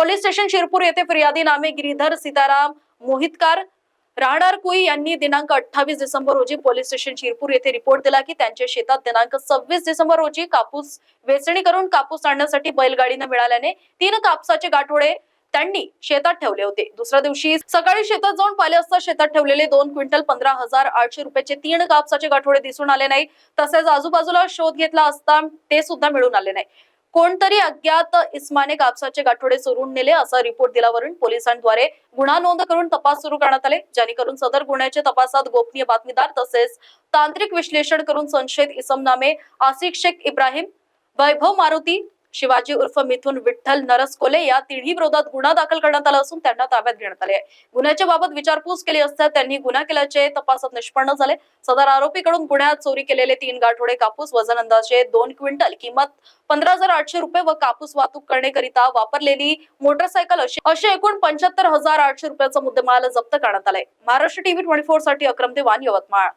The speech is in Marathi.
पोलीस स्टेशन शिरपूर येथे फिर्यादी नामे गिरीधर सीताराम मोहितकार राहणार कुई यांनी दिनांक अठ्ठावीस डिसेंबर रोजी पोलीस स्टेशन शिरपूर येथे रिपोर्ट दिला की त्यांच्या शेतात दिनांक सव्वीस डिसेंबर रोजी कापूस वेचणी करून कापूस आणण्यासाठी बैलगाडीनं मिळाल्याने तीन कापसाचे गाठोडे त्यांनी शेतात ठेवले होते. दुसऱ्या दिवशी सकाळी शेतात जाऊन पाहिले असता शेतात ठेवलेले दोन क्विंटल पंधरा हजार आठशे रुपयाचे तीन कापसाचे गाठोडे दिसून आले नाही. तसेच आजूबाजूला शोध घेतला असता ते सुद्धा मिळून आले नाही. कोणतरी अज्ञात इस्माने कापसाचे गाठोडे चोरून नेले असा रिपोर्ट दिल्यावरून पोलिसांद्वारे. गुन्हा नोंद करून तपास सुरू करण्यात आले जेणेकरून सदर गुन्ह्याच्या तपासात गोपनीय बातमीदार तसेच तांत्रिक विश्लेषण करून संशयित इसम नामे आसिक शेख इब्राहिम वैभव मारुती शिवाजी उर्फ मिथून विठ्ठल नरस कोले या तिन्ही विरोधात गुन्हा दाखल करण्यात आला असून त्यांना ताब्यात घेण्यात आले आहे. गुन्ह्याच्या बाबत विचारपूस केली असता त्यांनी गुन्हा केल्याचे तपासात निष्पन्न झाले. सदर आरोपीकडून गुन्ह्यात चोरी केलेले तीन गाठोडे कापूस वजन अंदाजे दोन क्विंटल किंमत पंधरा हजार आठशे रुपये व कापूस वाहतूक करण्याकरिता वापरलेली मोटरसायकल अशी असे एकूण पंच्याहत्तर हजार आठशे रुपयाचा मुद्देमाल जप्त करण्यात आलाय. महाराष्ट्र टीव्ही ट्वेंटी फोरसाठी अक्रम देवान यवतमाळ.